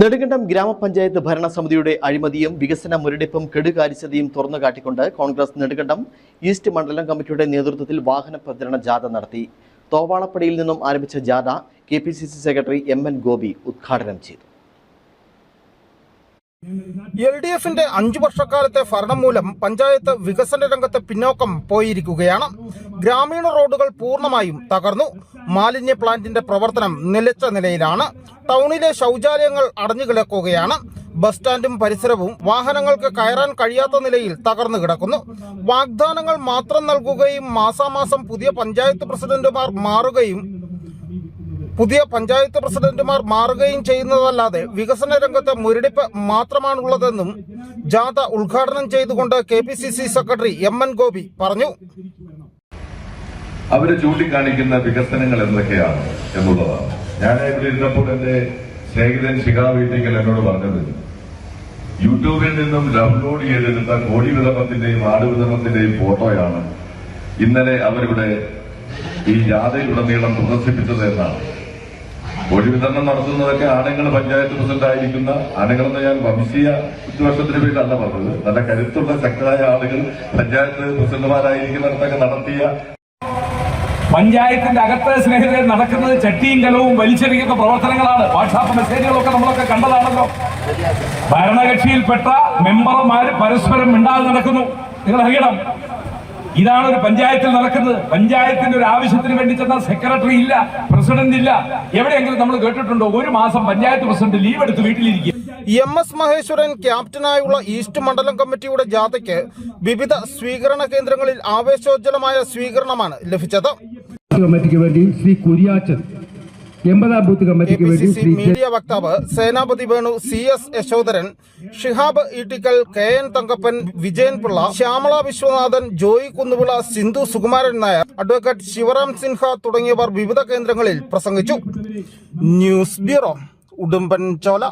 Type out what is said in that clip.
നെടുങ്കണ്ടം ഗ്രാമപഞ്ചായത്ത് ഭരണസമിതിയുടെ അഴിമതിയും വികസന മുരടിപ്പും കെടുകാര്യസ്ഥതയും തുറന്നു കാട്ടിക്കൊണ്ട് കോൺഗ്രസ് നെടുങ്കണ്ടം ഈസ്റ്റ് മണ്ഡലം കമ്മിറ്റിയുടെ നേതൃത്വത്തിൽ വാഹന പ്രചരണ ജാഥ നടത്തി. തോവാളപ്പടിയിൽ നിന്നും ആരംഭിച്ച ജാഥ കെ സെക്രട്ടറി എം ഗോപി ഉദ്ഘാടനം ചെയ്തു. എൽ ഡി എഫിന്റെ അഞ്ചു വർഷക്കാലത്തെ ഭരണം മൂലം പഞ്ചായത്ത് വികസന രംഗത്തെ പിന്നോക്കം പോയിരിക്കുകയാണ്. ഗ്രാമീണ റോഡുകൾ പൂർണമായും തകർന്നു. മാലിന്യ പ്ലാന്റിന്റെ പ്രവർത്തനം നിലച്ച നിലയിലാണ്. ടൗണിലെ ശൗചാലയങ്ങൾ അടഞ്ഞുകിടക്കുകയാണ്. ബസ് സ്റ്റാൻഡും പരിസരവും വാഹനങ്ങൾക്ക് കയറാൻ കഴിയാത്ത നിലയിൽ തകർന്നു കിടക്കുന്നു. വാഗ്ദാനങ്ങൾ മാത്രം നൽകുകയും മാസാമാസം പുതിയ പഞ്ചായത്ത് പ്രസിഡന്റുമാർ മാറുകയും പുതിയ പഞ്ചായത്ത് പ്രസിഡന്റുമാർ മാറുകയും ചെയ്യുന്നതല്ലാതെ വികസന രംഗത്തെ മുരടിപ്പ് മാത്രമാണുള്ളതെന്നും ജാഥ ഉദ്ഘാടനം ചെയ്തുകൊണ്ട് K P C C secretary M N Gopi പറഞ്ഞു. അവർ ചൂണ്ടിക്കാണിക്കുന്ന വികസനങ്ങൾ എന്തൊക്കെയാണ് എന്നുള്ളതാണ്. ഞാൻ ഇവിടെ ഇരുന്നപ്പോൾ എന്റെ സ്നേഹിതൻ ശിഖാ വീട്ടിക്കൽ എന്നോട് പറഞ്ഞത് യൂട്യൂബിൽ നിന്നും ഡൗൺലോഡ് ചെയ്തെടുത്ത കോടി വിതരണത്തിന്റെയും ആട് വിതരണത്തിന്റെയും ഫോട്ടോയാണ് ഇന്നലെ അവരിവിടെ ഈ ജാഥയിലുടനീളം പ്രദർശിപ്പിച്ചത് എന്നാണ്. കോഴി വിതരണം നടത്തുന്നതൊക്കെ ആണുങ്ങൾ പഞ്ചായത്ത് പ്രസിഡന്റ് ആയിരിക്കുന്ന ആണുങ്ങളെന്ന് ഞാൻ വംശീയ ഉദ്ദേശത്തിന് പേരിലല്ല പറഞ്ഞത്. നല്ല കരുത്തുള്ള ശക്തരായ ആളുകൾ പഞ്ചായത്ത് പ്രസിഡന്റുമാരായിരിക്കുന്നിടത്തൊക്കെ നടത്തിയ പഞ്ചായത്തിന്റെ അകത്ത് സ്നേഹിതരെ നടക്കുന്നത് ചട്ടിയും കലവും വലിച്ചെറിയുന്ന പ്രവർത്തനങ്ങളാണ്. വാട്സാപ്പ് മെസ്സേജുകളൊക്കെ നമ്മളൊക്കെ കണ്ടതാണല്ലോ. ഭരണകക്ഷിയിൽപ്പെട്ട മെമ്പർമാര് പരസ്പരം മിണ്ടാതെ നടക്കുന്നു. നിങ്ങൾ അറിയണം ഇതാണ് ഒരു പഞ്ചായത്തിൽ നടക്കുന്നത്. പഞ്ചായത്തിന്റെ ഒരു ആവശ്യത്തിന് വേണ്ടി ചെന്ന സെക്രട്ടറി ഇല്ല. പ്രസിഡന്റ് ഇല്ല എവിടെയെങ്കിലും നമ്മൾ കേട്ടിട്ടുണ്ടോ? ഒരു മാസം പഞ്ചായത്ത് പ്രസിഡന്റ് ലീവ് എടുത്ത് വീട്ടിലിരിക്കും എം എസ് മഹേശ്വരൻ ക്യാപ്റ്റനായുള്ള ഈസ്റ്റ് മണ്ഡലം കമ്മിറ്റിയുടെ ജാഥയ്ക്ക് വിവിധ സ്വീകരണ കേന്ദ്രങ്ങളിൽ ആവേശോജ്വലമായ സ്വീകരണമാണ് ലഭിച്ചത്. കമ്മിറ്റിക്ക് വേണ്ടി ശ്രീ കുര്യാച്ചൻ എൺപതാം ബൂത്ത് കമ്മിറ്റിക്ക് വേണ്ടി ശ്രീ മീഡിയ വക്താവ് Senapathi Venu C S Yashodharan Shihab Eettikkal K N Thankappan Vijayan Pillai Shyamala Viswanathan Joy Kunnuvila Sindhu Sukumaran Nair advocate Sivaram Sinha തുടങ്ങിയവർ വിവിധ കേന്ദ്രങ്ങളിൽ പ്രസംഗിച്ചു. ന്യൂസ് ബ്യൂറോ ഉടുമ്പൻ ചോല